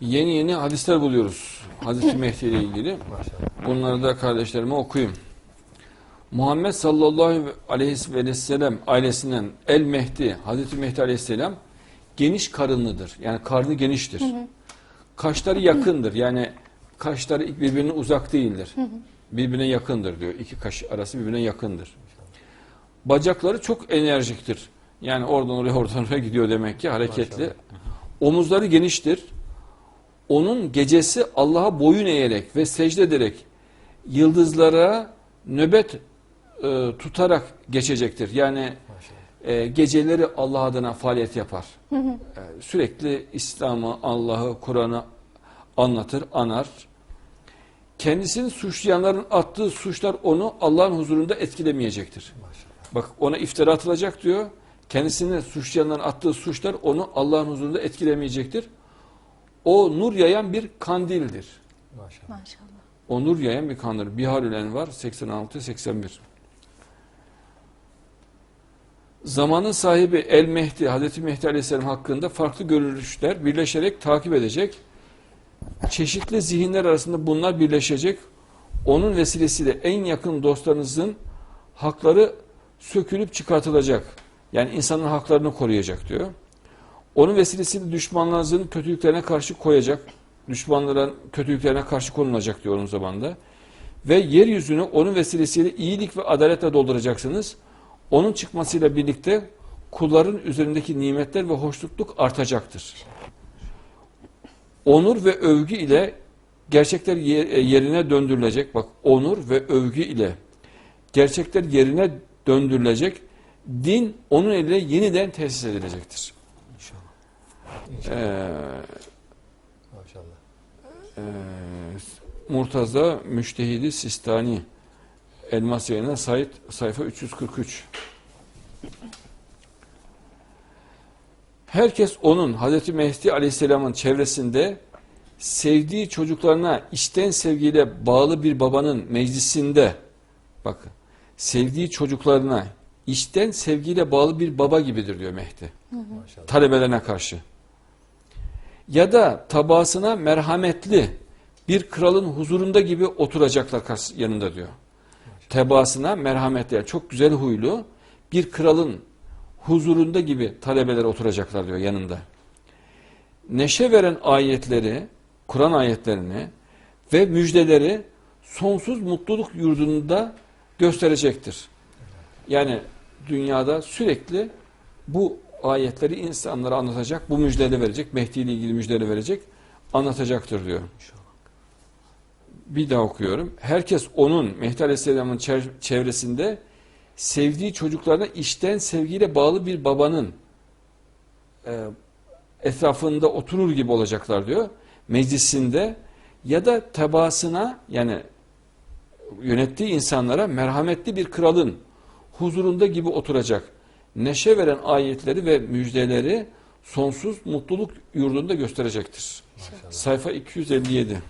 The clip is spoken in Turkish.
Yeni yeni hadisler buluyoruz. Hazreti Mehdi ile ilgili. Maşallah. Bunları da kardeşlerime okuyayım. Muhammed sallallahu aleyhi ve sellem ailesinden El Mehdi, Hazreti Mehdi aleyhisselam geniş karınlıdır. Yani karnı geniştir. Kaşları yakındır. Yani kaşları birbirine uzak değildir. Birbirine yakındır diyor. İki kaş arası birbirine yakındır. Bacakları çok enerjiktir. Yani oradan oraya oradan oraya gidiyor demek ki hareketli. Maşallah. Omuzları geniştir. Onun gecesi Allah'a boyun eğerek ve secde ederek yıldızlara nöbet e, tutarak geçecektir. Yani e, geceleri Allah adına faaliyet yapar. E, sürekli İslam'ı, Allah'ı, Kur'an'ı anlatır, anar. Kendisini suçlayanların attığı suçlar onu Allah'ın huzurunda etkilemeyecektir. Maşallah. Bak ona iftira atılacak diyor. Kendisini suçlayanların attığı suçlar onu Allah'ın huzurunda etkilemeyecektir. O nur yayan bir kandildir. Maşallah. Maşallah. O nur yayan bir kandil. Biharül Envar 86-81. Zamanın sahibi El Mehdi, Hazreti Mehdi Aleyhisselam hakkında farklı görüşler birleşerek takip edecek. Çeşitli zihinler arasında bunlar birleşecek. Onun vesilesiyle en yakın dostlarınızın hakları sökülüp çıkartılacak. Yani insanın haklarını koruyacak diyor. Onun vesilesiyle düşmanlarınızın kötülüklerine karşı koyacak. Düşmanların kötülüklerine karşı konulacak diyor onun zamanda. Ve yeryüzünü onun vesilesiyle iyilik ve adaletle dolduracaksınız. Onun çıkmasıyla birlikte kulların üzerindeki nimetler ve hoşnutluk artacaktır. Onur ve övgü ile gerçekler ye- yerine döndürülecek. Bak onur ve övgü ile gerçekler yerine döndürülecek. Din onun ile yeniden tesis edilecektir. İnşallah. İnşallah. Ee, Maşallah. Murtaza Müştehidi Sistani Elmas yayına sayit sayfa 343 Herkes onun Hazreti Mehdi Aleyhisselam'ın çevresinde sevdiği çocuklarına içten sevgiyle bağlı bir babanın meclisinde bakın sevdiği çocuklarına içten sevgiyle bağlı bir baba gibidir diyor Mehdi Maşallah. talebelerine karşı. Ya da tabasına merhametli bir kralın huzurunda gibi oturacaklar yanında diyor. Tebaasına merhametli, yani çok güzel huylu bir kralın huzurunda gibi talebeler oturacaklar diyor yanında. Neşe veren ayetleri, Kur'an ayetlerini ve müjdeleri sonsuz mutluluk yurdunda gösterecektir. Yani dünyada sürekli bu ayetleri insanlara anlatacak, bu müjdeleri verecek, Mehdi ile ilgili müjdeleri verecek, anlatacaktır diyor. Bir daha okuyorum. Herkes onun Mehdi Aleyhisselam'ın çev- çevresinde sevdiği çocuklarına içten sevgiyle bağlı bir babanın e, etrafında oturur gibi olacaklar diyor. Meclisinde ya da tebaasına yani yönettiği insanlara merhametli bir kralın huzurunda gibi oturacak. Neşe veren ayetleri ve müjdeleri sonsuz mutluluk yurdunda gösterecektir. Maşallah. Sayfa 257.